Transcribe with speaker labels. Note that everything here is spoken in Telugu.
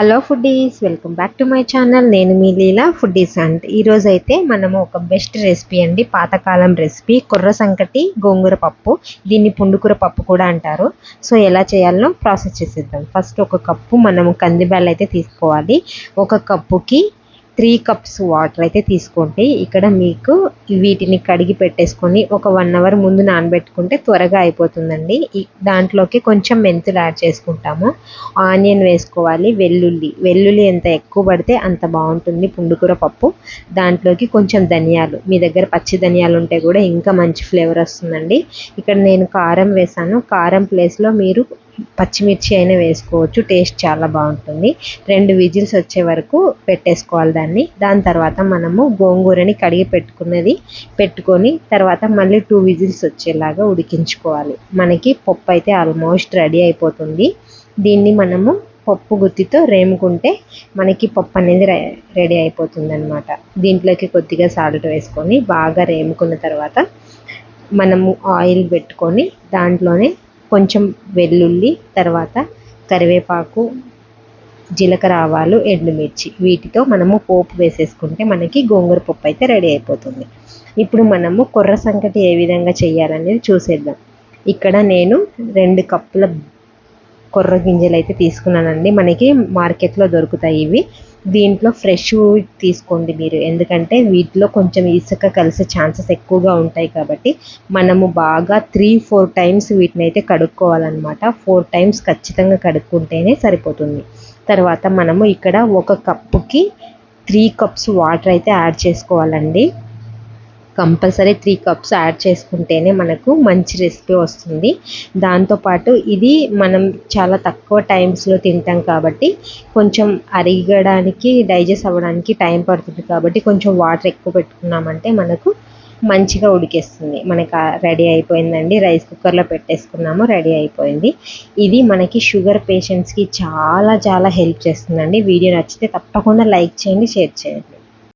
Speaker 1: Hello foodies welcome back to my channel నేను మీ లీలా ఫుడ్డీస్ అండ్ ఈరోజు అయితే మనము ఒక బెస్ట్ రెసిపీ అండి. పాతకాలం రెసిపీ కుర్ర సంకటి గోంగూర పప్పు. దీన్ని పుండుకూర పప్పు కూడా అంటారు. సో ఎలా చేయాలో ప్రాసెస్ చేసేద్దాం. ఫస్ట్ ఒక కప్పు మనము కందిబ్యాలు అయితే తీసుకోవాలి. ఒక కప్పుకి త్రీ కప్స్ వాటర్ అయితే తీసుకోండి. ఇక్కడ మీకు వీటిని కడిగి పెట్టేసుకొని ఒక వన్ అవర్ ముందు నానబెట్టుకుంటే త్వరగా అయిపోతుందండి. దాంట్లోకి కొంచెం మెంతులు యాడ్ చేసుకుంటాము. ఆనియన్ వేసుకోవాలి వెల్లుల్లి. వెల్లుల్లి ఎంత ఎక్కువ పడితే అంత బాగుంటుంది పుండుకూర పప్పు. దాంట్లోకి కొంచెం ధనియాలు. మీ దగ్గర పచ్చి ధనియాలు ఉంటే కూడా ఇంకా మంచి ఫ్లేవర్ వస్తుందండి. ఇక్కడ నేను కారం వేసాను. కారం ప్లేస్లో మీరు పచ్చిమిర్చి అయినా వేసుకోవచ్చు టేస్ట్ చాలా బాగుంటుంది. రెండు విజిల్స్ వచ్చే వరకు పెట్టేసుకోవాలి దాన్ని. దాని తర్వాత మనము గోంగూరని కడిగి పెట్టుకున్నది పెట్టుకొని తర్వాత మళ్ళీ టూ విజిల్స్ వచ్చేలాగా ఉడికించుకోవాలి. మనకి పప్పు అయితే ఆల్మోస్ట్ రెడీ అయిపోతుంది. దీన్ని మనము పప్పు గుత్తితో రేముకుంటే మనకి పప్పు అనేది రెడీ అయిపోతుంది అనమాట దీంట్లోకి కొద్దిగా సాల్ట్ వేసుకొని బాగా రేముకున్న తర్వాత మనము ఆయిల్ పెట్టుకొని దాంట్లోనే కొంచెం వెల్లుల్లి తర్వాత కరివేపాకు జీలకర్ర ఆవాలు ఎండుమిర్చి. వీటితో మనము పోపు వేసేసుకుంటే మనకి గోంగూర పప్పు అయితే రెడీ అయిపోతుంది. ఇప్పుడు మనము కొర్ర సంకటి ఏ విధంగా చేయాలనేది చూసేద్దాం. ఇక్కడ నేను రెండు కప్పుల కొర్ర గింజలు అయితే తీసుకున్నానండి. మనకి మార్కెట్లో దొరుకుతాయి ఇవి. దీంట్లో ఫ్రెష్ తీసుకోండి మీరు. ఎందుకంటే వీటిలో కొంచెం ఇసుక కలిసే ఛాన్సెస్ ఎక్కువగా ఉంటాయి కాబట్టి మనము బాగా త్రీ ఫోర్ టైమ్స్ వీటిని అయితే కడుక్కోవాలన్నమాట. ఫోర్ టైమ్స్ ఖచ్చితంగా కడుక్కుంటేనే సరిపోతుంది. తర్వాత మనము ఇక్కడ ఒక కప్పుకి త్రీ కప్స్ వాటర్ అయితే యాడ్ చేసుకోవాలండి. కంపల్సరీ త్రీ కప్స్ యాడ్ చేసుకుంటేనే మనకు మంచి రెసిపీ వస్తుంది. దాంతోపాటు ఇది మనం చాలా తక్కువ టైమ్స్లో తింటాం కాబట్టి కొంచెం అరిగడానికి డైజెస్ట్ అవ్వడానికి టైం పడుతుంది కాబట్టి కొంచెం వాటర్ ఎక్కువ పెట్టుకున్నామంటే మనకు మంచిగా ఉడికేస్తుంది. మనకి రెడీ అయిపోయిందండి. రైస్ కుక్కర్లో పెట్టేసుకున్నాము రెడీ అయిపోయింది. ఇది మనకి షుగర్ పేషెంట్స్కి చాలా చాలా హెల్ప్ చేస్తుందండి. వీడియో నచ్చితే తప్పకుండా లైక్ చేయండి షేర్ చేయండి.